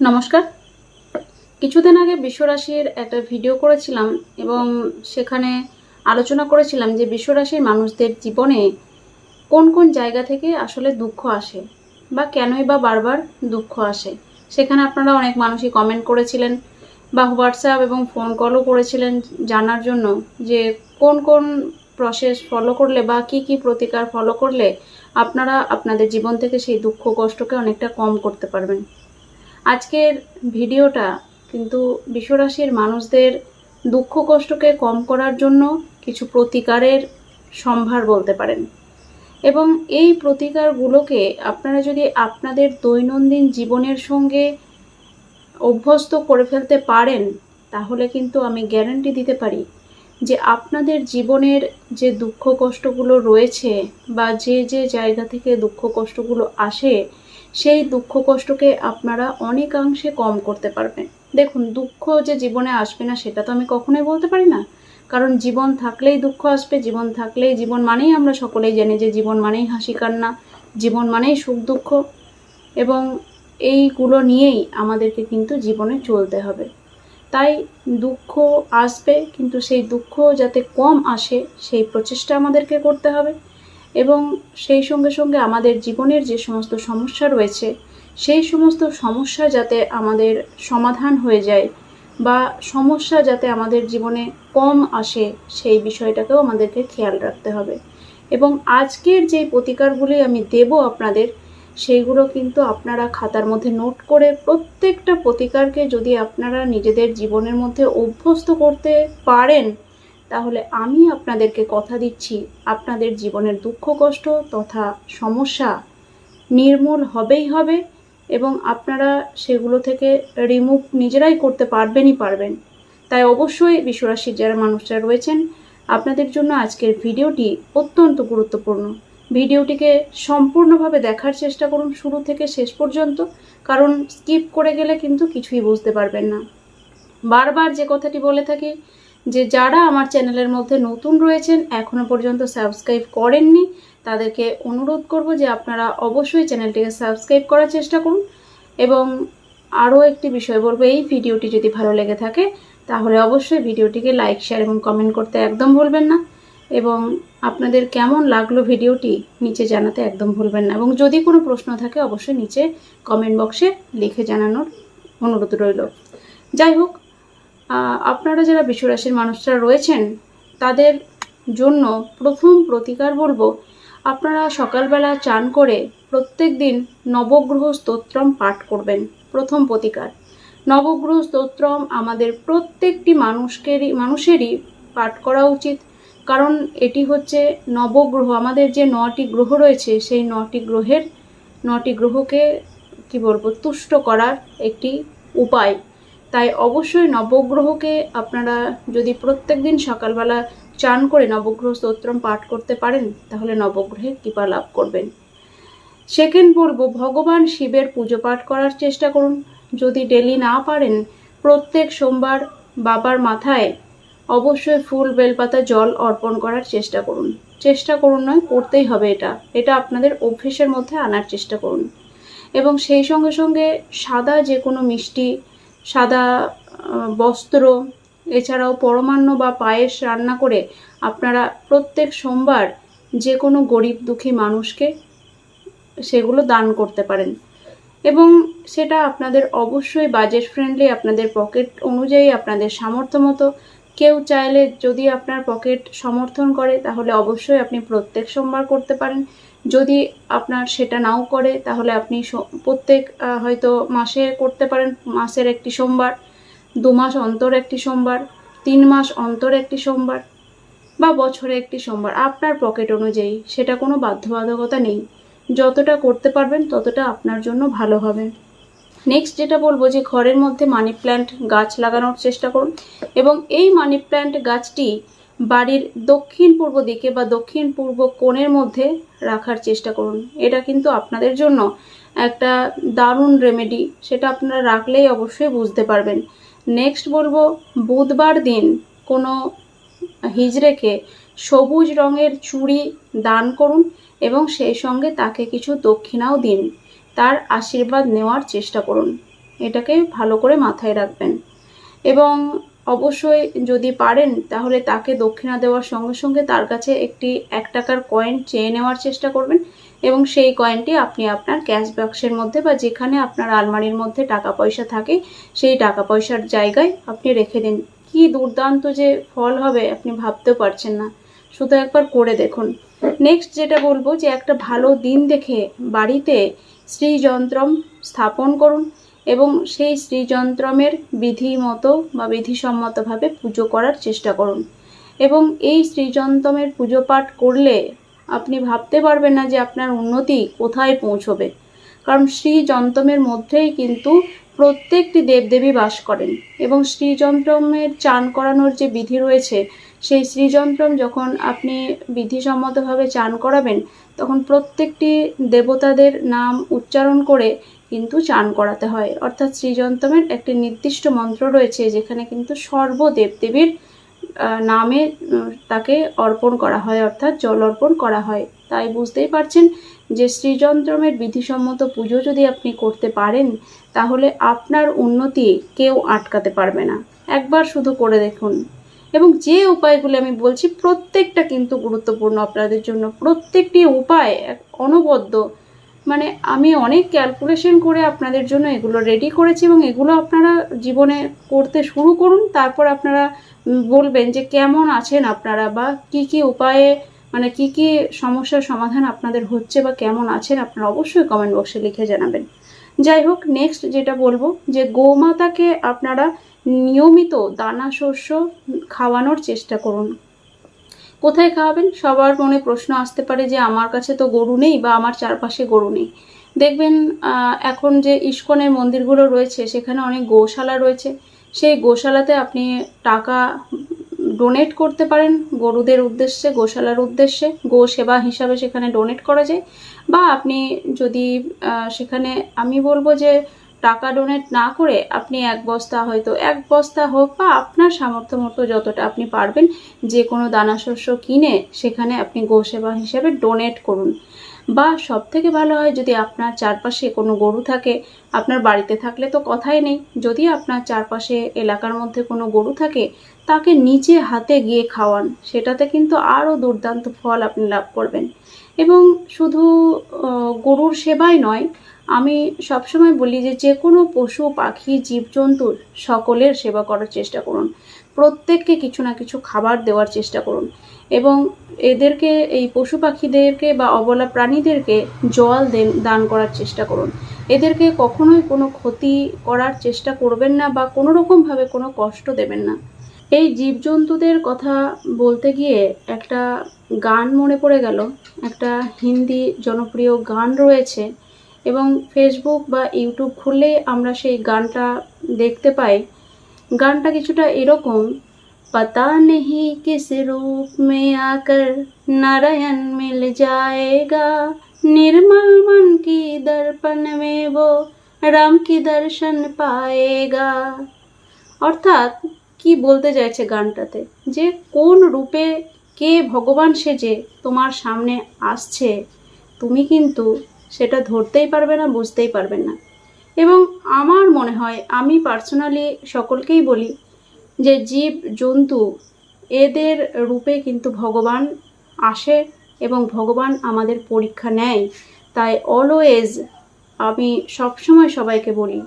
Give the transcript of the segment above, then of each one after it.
নমস্কার। কিছুদিন আগে বিশ্বরাশির একটা ভিডিও করেছিলাম এবং সেখানে আলোচনা করেছিলাম যে বিশ্বরাশির মানুষদের জীবনে কোন কোন জায়গা থেকে আসলে দুঃখ আসে বা কেনই বা বারবার দুঃখ আসে। সেখানে আপনারা অনেক মানুষই কমেন্ট করেছিলেন বা হোয়াটসঅ্যাপ এবং ফোন কলও করেছিলেন জানার জন্য যে কোন কোন প্রসেস ফলো করলে বা কি কি প্রতিকার ফলো করলে আপনারা আপনাদের জীবন থেকে সেই দুঃখ কষ্টকে অনেকটা কম করতে পারবেন। আজকের ভিডিওটা কিন্তু বিশ্বরাশির মানুষদের দুঃখ কষ্টকে কম করার জন্য কিছু প্রতিকারের সম্ভার বলতে পারেন। এবং এই প্রতিকারগুলোকে আপনারা যদি আপনাদের দৈনন্দিন জীবনের সঙ্গে অভ্যস্ত করে ফেলতে পারেন, তাহলে কিন্তু আমি গ্যারান্টি দিতে পারি যে আপনাদের জীবনের যে দুঃখ কষ্টগুলো রয়েছে বা যে যে জায়গা থেকে দুঃখ কষ্টগুলো আসে সেই দুঃখ কষ্টকে আপনারা অনেকাংশে কম করতে পারবেন। দেখুন, দুঃখ যে জীবনে আসবে না, সেটা তো আমি কখনোই বলতে পারি না। কারণ জীবন থাকলেই দুঃখ আসবে, জীবন থাকলেই জীবন মানেই আমরা সকলেই জানি যে জীবন মানেই হাসি কান্না, জীবন মানেই সুখ দুঃখ। এবং এইগুলো নিয়েই আমাদেরকে কিন্তু জীবনে চলতে হবে। তাই দুঃখ আসবে, কিন্তু সেই দুঃখ যাতে কম আসে, সেই প্রচেষ্টা আমাদেরকে করতে হবে। এবং সেই সঙ্গে সঙ্গে আমাদের জীবনের যে সমস্ত সমস্যা রয়েছে, সেই সমস্ত সমস্যা যাতে আমাদের সমাধান হয়ে যায় বা সমস্যা যাতে আমাদের জীবনে কম আসে, সেই বিষয়টাকেও আমাদেরকে খেয়াল রাখতে হবে। এবং আজকের যে প্রতিকারগুলি আমি দেব আপনাদের সেইগুলো কিন্তু আপনারা খাতার মধ্যে নোট করে প্রত্যেকটা প্রতিকারকে যদি আপনারা নিজেদের জীবনের মধ্যে অভ্যস্ত করতে পারেন তাহলে আমি আপনাদেরকে কথা দিচ্ছি আপনাদের জীবনের দুঃখ, কষ্ট তথা সমস্যা নির্মূল হবেই হবে এবং আপনারা সেগুলো থেকে রিমুভ নিজেরাই করতে পারবেনই পারবেন। তাই অবশ্যই বিশ্বরাশির যারা মানুষরা রয়েছেন, আপনাদের জন্য আজকের ভিডিওটি অত্যন্ত গুরুত্বপূর্ণ। ভিডিওটিকে সম্পূর্ণভাবে দেখার চেষ্টা করুন শুরু থেকে শেষ পর্যন্ত, কারণ স্কিপ করে গেলে কিন্তু কিছুই বুঝতে পারবেন না। বারবার যে কথাটি বলে থাকি যে যারা আমার চ্যানেলের মধ্যে নতুন রয়েছেন, এখনও পর্যন্ত সাবস্ক্রাইব করেননি, তাদেরকে অনুরোধ করব যে আপনারা অবশ্যই চ্যানেলটিকে সাবস্ক্রাইব করার চেষ্টা করুন। এবং আরও একটি বিষয় বলব, এই ভিডিওটি যদি ভালো লেগে থাকে, তাহলে অবশ্যই ভিডিওটিকে লাইক, শেয়ার এবং কমেন্ট করতে একদম ভুলবেন না। এবং আপনাদের কেমন লাগল ভিডিওটি, নিচে জানাতে একদম ভুলবেন না। এবং যদি কোনো প্রশ্ন থাকে, অবশ্যই নিচে কমেন্ট বক্সে লিখে জানানোর অনুরোধ রইল। যাই হোক আপনারা যারা বিশ্বরাশির মানুষরা রয়েছেন, তাদের জন্য প্রথম প্রতিকার বলব, আপনারা সকালবেলা চান করে প্রত্যেক দিন নবগ্রহ স্তোত্রম পাঠ করবেন, প্রথম প্রতিকার। নবগ্রহ স্তোত্রম আমাদের প্রত্যেকটি মানুষকেরই, মানুষেরই পাঠ করা উচিত, কারণ এটি হচ্ছে নবগ্রহ, আমাদের যে নটি গ্রহ রয়েছে, সেই নটি গ্রহের, নটি গ্রহকে, কি বলব, তুষ্ট করার একটি উপায়। তাই অবশ্যই নবগ্রহকে আপনারা যদি প্রত্যেক দিন সকালবেলা চান করে নবগ্রহ স্তোত্রম পাঠ করতে পারেন, তাহলে নবগ্রহের কৃপা লাভ করবেন। সেকেন্ড বলব ভগবান শিবের পুজো পাঠ করার চেষ্টা করুন। যদি ডেলি না পারেন, প্রত্যেক সোমবার বাবার মাথায় অবশ্যই ফুল, বেলপাতা, জল অর্পণ করার চেষ্টা করুন। চেষ্টা করুন নয়, করতেই হবে এটা। এটা আপনাদের অভ্যেসের মধ্যে আনার চেষ্টা করুন। এবং সেই সঙ্গে সঙ্গে সাদা যে কোনো মিষ্টি সাদা বস্ত্র, এছাড়াও পরমান্ন বা পায়েস রান্না করে আপনারা প্রত্যেক সোমবার যে কোনো গরিব দুঃখী মানুষকে সেগুলো দান করতে পারেন। এবং সেটা আপনাদের অবশ্যই বাজেট ফ্রেন্ডলি আপনাদের পকেট অনুযায়ী আপনাদের সামর্থ্য মতো। কেউ চাইলে যদি আপনার পকেট সমর্থন করে, তাহলে অবশ্যই আপনি প্রত্যেক সোমবার করতে পারেন। যদি আপনার সেটা নাও করে, তাহলে আপনি প্রত্যেক হয়তো মাসে করতে পারেন, মাসের একটি সোমবার, দু মাস অন্তর একটি সোমবার, তিন মাস অন্তর একটি সোমবার বা বছরে একটি সোমবার। আপনার পকেট অনুযায়ী সেটা কোনো বাধ্যবাধকতা নেই। যতটা করতে পারবেন, ততটা আপনার জন্য ভালো হবে। নেক্সট যেটা বলব যে ঘরের মধ্যে মানি প্ল্যান্ট গাছ লাগানোর চেষ্টা করুন এবং এই মানি প্ল্যান্ট গাছটি বাড়ির দক্ষিণ পূর্ব দিকে বা দক্ষিণ পূর্ব কোণের মধ্যে রাখার চেষ্টা করুন। এটা কিন্তু আপনাদের জন্য একটা দারুণ রেমেডি সেটা আপনারা রাখলেই অবশ্যই বুঝতে পারবেন। নেক্সট বলব, বুধবার দিন কোনো হিজড়েকে সবুজ রঙের চুড়ি দান করুন এবং সেই সঙ্গে তাকে কিছু দক্ষিণাও দিন। তার আশীর্বাদ নেওয়ার চেষ্টা করুন। এটাকে ভালো করে মাথায় রাখবেন। এবং অবশ্যই যদি পারেন, তাহলে তাকে দক্ষিণা দেওয়ার সঙ্গে সঙ্গে তার কাছে একটি এক টাকার কয়েন চেয়ে নেওয়ার চেষ্টা করবেন এবং সেই কয়েনটি আপনি আপনার ক্যাশ বাক্সের মধ্যে বা যেখানে আপনার আলমারির মধ্যে টাকা পয়সা থাকে, সেই টাকা পয়সার জায়গায় আপনি রেখে দিন। কি দুর্দান্ত যে ফল হবে, আপনি ভাবতেও পারছেন না। শুধু একবার করে দেখুন। নেক্সট যেটা বলব যে, একটা ভালো দিন দেখে বাড়িতে শ্রীযন্ত্রম স্থাপন করুন। এবং সেই শ্রীযন্ত্রমের বিধি মতো বা বিধিসম্মতভাবে পুজো করার চেষ্টা করুন। এবং এই শ্রীযন্ত্রমের পুজো পাঠ করলে আপনি ভাবতে পারবেন না যে আপনার উন্নতি কোথায় পৌঁছবে। কারণ শ্রীযন্ত্রমের মধ্যেই কিন্তু প্রত্যেকটি দেবদেবী বাস করেন এবং শ্রীযন্ত্রমের চান করানোর যে বিধি রয়েছে, সেই শ্রীযন্ত্রম যখন আপনি বিধিসম্মতভাবে চান করাবেন, তখন প্রত্যেকটি দেবতাদের নাম উচ্চারণ করে কিন্তু চান করাতে হয়। অর্থাৎ শ্রীযন্ত্রমের একটি নির্দিষ্ট মন্ত্র রয়েছে, যেখানে কিন্তু সর্ব দেবদেবীর নামে তাকে অর্পণ করা হয়, অর্থাৎ জল অর্পণ করা হয়। তাই বুঝতেই পারছেন যে শ্রীযন্ত্রমের বিধিসম্মত পুজো যদি আপনি করতে পারেন, তাহলে আপনার উন্নতি কেউ আটকাতে পারবে না। একবার শুধু করে দেখুন। এবং যে উপায়গুলি আমি বলছি, প্রত্যেকটা কিন্তু গুরুত্বপূর্ণ। আপনাদের জন্য প্রত্যেকটি উপায় অনবদ্য মানে আমি অনেক ক্যালকুলেশন করে আপনাদের জন্য এগুলো রেডি করেছি এবং এগুলো আপনারা জীবনে করতে শুরু করুন, তারপর আপনারা বলবেন যে কেমন আছেন আপনারা বা কি কি উপায়ে মানে কি কি সমস্যার সমাধান আপনাদের হচ্ছে বা কেমন আছেন আপনারা অবশ্যই কমেন্ট বক্সে লিখে জানাবেন। যাই হোক নেক্সট যেটা বলব যে গোমাতাকে আপনারা নিয়মিত দানা শস্য খাওয়ানোর চেষ্টা করুন। কোথায় খাওয়াবেন? সবার মনে প্রশ্ন আসতে পারে যে আমার কাছে তো গরু নেই বা আমার চারপাশে গরু নেই। দেখবেন এখন যে ইস্কনের মন্দিরগুলো রয়েছে, সেখানে অনেক গোশালা রয়েছে। সেই গোশালাতে আপনি টাকা ডোনেট করতে পারেন গরুদের উদ্দেশ্যে, গোশালার উদ্দেশ্যে। গো সেবা হিসাবে সেখানে ডোনেট করা যায়। বা আপনি যদি সেখানে, আমি বলব যে টাকা ডোনেট না করে আপনি এক বস্তা হয়তো এক বস্তা হোক বা আপনার সামর্থ্য মতো যতটা আপনি পারবেন যে কোনো দানা শস্য কিনে সেখানে আপনি গোসেবা হিসেবে ডোনেট করুন। বা সব থেকে ভালো হয় যদি আপনার চারপাশে কোনো গরু থাকে, আপনার বাড়িতে থাকলে তো কথাই নেই। যদি আপনার চারপাশে এলাকার মধ্যে কোনো গরু থাকে, তাকে নিচে হাতে গিয়ে খাওয়ান। সেটাতে কিন্তু আরও দুর্দান্ত ফল আপনি লাভ করবেন। এবং শুধু গরুর সেবাই নয় আমি সবসময় বলি যে যে কোনো পশু, পাখি, জীবজন্তুর সকলের সেবা করার চেষ্টা করুন। প্রত্যেককে কিছু না কিছু খাবার দেওয়ার চেষ্টা করুন এবং এদেরকে, এই পশু পাখিদেরকে বা অবলা প্রাণীদেরকে জল দেন, দান করার চেষ্টা করুন। এদেরকে কখনোই কোনো ক্ষতি করার চেষ্টা করবেন না বা কোনো রকমভাবে কোনো কষ্ট দেবেন না। এই জীবজন্তুদের কথা বলতে গিয়ে একটা গান মনে পড়ে গেল। একটা হিন্দি জনপ্রিয় গান রয়েছে। এবং ফেসবুক বা ইউটিউব খুললেই আমরা সেই গানটা দেখতে পাই গানটা কিছুটা এরকম पता नहीं किस रूप में आकर नारायण मिल जाएगा निर्मल मन की दर्पण में वो राम की दर्शन पाएगा অর্থাৎ কি বলতে চাইছে গানটাতে যে কোন রূপে কে ভগবান সেজে তোমার সামনে আসছে তুমি কিন্তু সেটা ধরতেই পারবে না, বুঝতেই পারবে না। এবং আমার মনে হয়, আমি পার্সোনালি সকলকেই বলি যে জীব, জন্তু এদের রূপে কিন্তু ভগবান আসে এবং ভগবান আমাদের পরীক্ষা নেয়। তাই অলওয়েজ আমি সবসময় সবাইকে বলি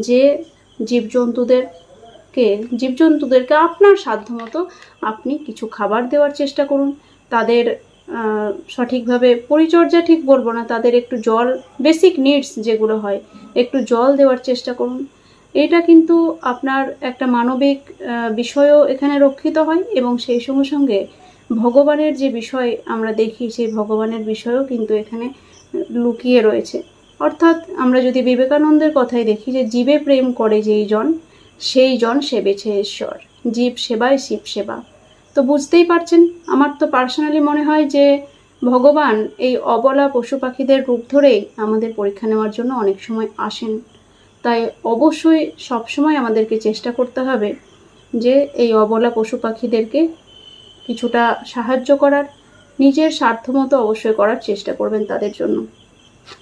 যে জীবজন্তুদেরকে জীবজন্তুদেরকে আপনার সাধ্যমতো আপনি কিছু খাবার দেওয়ার চেষ্টা করুন। তাদের সঠিকভাবে পরিচর্যা ঠিক বলব না, তাদের একটু জল বেসিক নিডস যেগুলো হয়, একটু জল দেওয়ার চেষ্টা করুন। এটা কিন্তু আপনার একটা মানবিক বিষয়ও এখানে রক্ষিত হয় এবং সেই সঙ্গে সঙ্গে ভগবানের যে বিষয় আমরা দেখি, সেই ভগবানের বিষয়ও কিন্তু এখানে লুকিয়ে রয়েছে। অর্থাৎ আমরা যদি বিবেকানন্দের কথাই দেখি যে জীবে প্রেম করে যেই জন, সেই জন সেবেছে ঈশ্বর। জীব সেবায় শিব সেবা। তো বুঝতেই পারছেন, আমার তো পার্সোনালি মনে হয় যে ভগবান এই অবলা পশু পাখিদের রূপ ধরেই আমাদের পরীক্ষা নেওয়ার জন্য অনেক সময় আসেন। তাই অবশ্যই সবসময় আমাদেরকে চেষ্টা করতে হবে যে এই অবলা পশু পাখিদেরকে কিছুটা সাহায্য করার, নিজের স্বার্থমতো অবশ্যই করার চেষ্টা করবেন তাদের জন্য।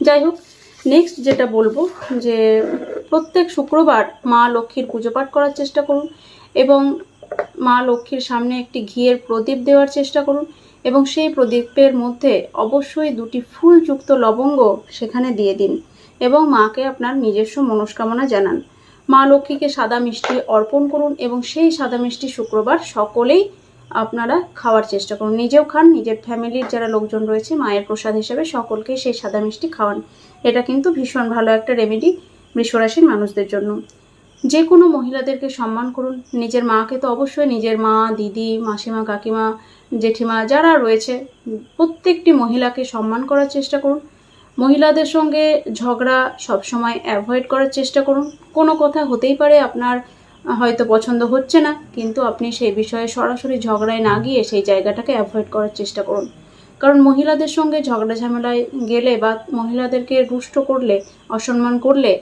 যাই হোক নেক্সট যেটা বলব যে প্রত্যেক শুক্রবার মা লক্ষ্মীর পুজো পাঠ করার চেষ্টা করুন এবং মা লক্ষ্মীর সামনে একটি ঘিয়ের প্রদীপ দেওয়ার চেষ্টা করুন এবং সেই প্রদীপের মধ্যে অবশ্যই দুটি ফুলযুক্ত লবঙ্গ সেখানে দিয়ে দিন এবং মাকে আপনার নিজস্ব মনস্কামনা জানান। মা লক্ষ্মীকে সাদা মিষ্টি অর্পণ করুন এবং সেই সাদা মিষ্টি শুক্রবার সকলেই আপনারা খাওয়ার চেষ্টা করুন। নিজেও খান, নিজের ফ্যামিলির যারা লোকজন রয়েছে, মায়ের প্রসাদ হিসেবে সকলকে সেই সাদা মিষ্টি খাওয়ান। এটা কিন্তু ভীষণ ভালো একটা রেমেডি বৃষরাশির মানুষদের জন্য। যে কোনো মহিলাদেরকে সম্মান করুন। নিজের মাকে তো অবশ্যই নিজের মা, দিদি, মাসিমা, কাকিমা, জেঠিমা যারা রয়েছে, প্রত্যেকটি মহিলাকে সম্মান করার চেষ্টা করুন। মহিলাদের সঙ্গে ঝগড়া সবসময় অ্যাভয়েড করার চেষ্টা করুন। কোনো কথা হতেই পারে আপনার হয়তো পছন্দ হচ্ছে না, কিন্তু আপনি সেই বিষয়ে সরাসরি ঝগড়ায় না গিয়ে সেই জায়গাটাকে অ্যাভয়েড করার চেষ্টা করুন। কারণ মহিলাদের সঙ্গে ঝগড়া ঝামেলায় গেলে বা মহিলাদেরকে রুষ্ট করলে, অসম্মান করলে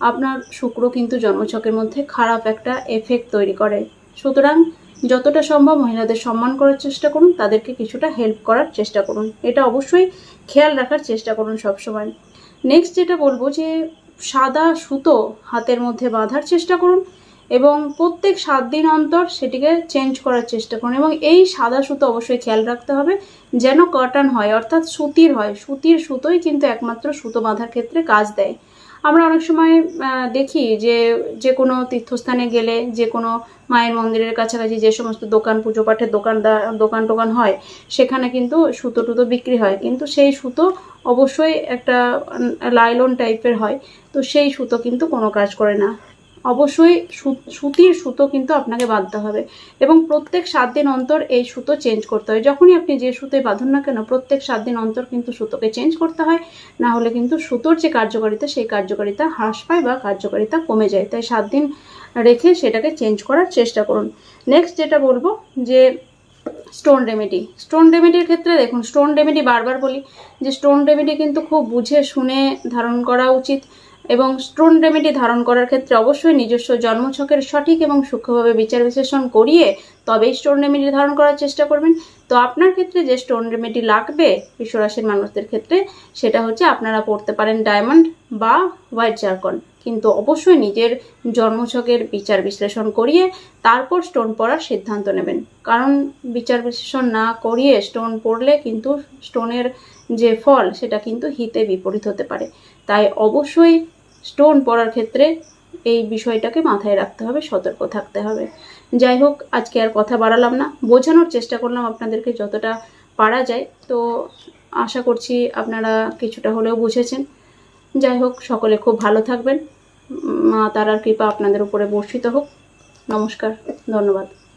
আপনার শুক্র কিন্তু জন্মছকের মধ্যে খারাপ একটা এফেক্ট তৈরি করে। সুতরাং যতটা সম্ভব মহিলাদের সম্মান করার চেষ্টা করুন, তাদেরকে কিছুটা হেল্প করার চেষ্টা করুন। এটা অবশ্যই খেয়াল রাখার চেষ্টা করুন সবসময়। নেক্সট যেটা বলব যে, সাদা সুতো হাতের মধ্যে বাঁধার চেষ্টা করুন এবং প্রত্যেক সাত দিন অন্তর সেটিকে চেঞ্জ করার চেষ্টা করুন এবং এই সাদা সুতো অবশ্যই খেয়াল রাখতে হবে যেন কটন হয়, অর্থাৎ সুতির হয়। সুতির সুতোই কিন্তু একমাত্র সুতো বাঁধার ক্ষেত্রে কাজ দেয়। আমরা অনেক সময় দেখি যে যে কোনো তীর্থস্থানে গেলে যে কোনো মায়ের মন্দিরের কাছাকাছি যে সমস্ত দোকান, পুজো পাঠের দোকান দোকান টোকান হয়, সেখানে কিন্তু সুতো টুতো বিক্রি হয়। কিন্তু সেই সুতো অবশ্যই একটা লাইলন টাইপের হয়। তো সেই সুতো কিন্তু কোনো কাজ করে না। অবশ্যই সুতির সুতো কিন্তু আপনাকে বাঁধতে হবে। এবং প্রত্যেক সাত দিন অন্তর এই সুতো চেঞ্জ করতে হয়। যখনই আপনি যে সুতোয় বাঁধুন না কেন, প্রত্যেক সাত দিন অন্তর কিন্তু সুতোকে চেঞ্জ করতে হয়। না হলে কিন্তু সুতোর যে কার্যকারিতা, সেই কার্যকারিতা হ্রাস পায় বা কার্যকারিতা কমে যায়। তাই সাত দিন রেখে সেটাকে চেঞ্জ করার চেষ্টা করুন। নেক্সট যেটা বলব যে স্টোন রেমেডি স্টোন রেমেডির ক্ষেত্রে দেখুন স্টোন রেমেডি বারবার বলি যে স্টোন রেমেডি কিন্তু খুব বুঝে, শুনে ধারণ করা উচিত। এবং স্টোন রেমেডি ধারণ করার ক্ষেত্রে অবশ্যই নিজস্ব জন্মছকের সঠিক এবং সূক্ষ্মভাবে বিচার বিশ্লেষণ করিয়ে তবেই স্টোন রেমেডি ধারণ করার চেষ্টা করবেন। তো আপনার ক্ষেত্রে যে স্টোন রেমেডি লাগবে বিশ্বরাশির মানুষদের ক্ষেত্রে, সেটা হচ্ছে আপনারা পড়তে পারেন ডায়মন্ড বা হোয়াইট জার্কন। কিন্তু অবশ্যই নিজের জন্মছকের বিচার বিশ্লেষণ করিয়ে তারপর স্টোন পড়ার সিদ্ধান্ত নেবেন। কারণ বিচার বিশ্লেষণ না করিয়ে স্টোন পড়লে কিন্তু স্টোনের যে ফল, সেটা কিন্তু হিতে বিপরীত হতে পারে। তাই অবশ্যই স্টোন পড়ার ক্ষেত্রে এই বিষয়টাকে মাথায় রাখতে হবে, সতর্ক থাকতে হবে। যাই হোক, আজকে আর কথা বাড়ালাম না। বোঝানোর চেষ্টা করলাম আপনাদেরকে যতটা পারা যায়। তো আশা করছি আপনারা কিছুটা হলেও বুঝেছেন। যাই হোক, সকলে খুব ভালো থাকবেন। মা তারার কৃপা আপনাদের উপরে বর্ষিত হোক। নমস্কার, ধন্যবাদ।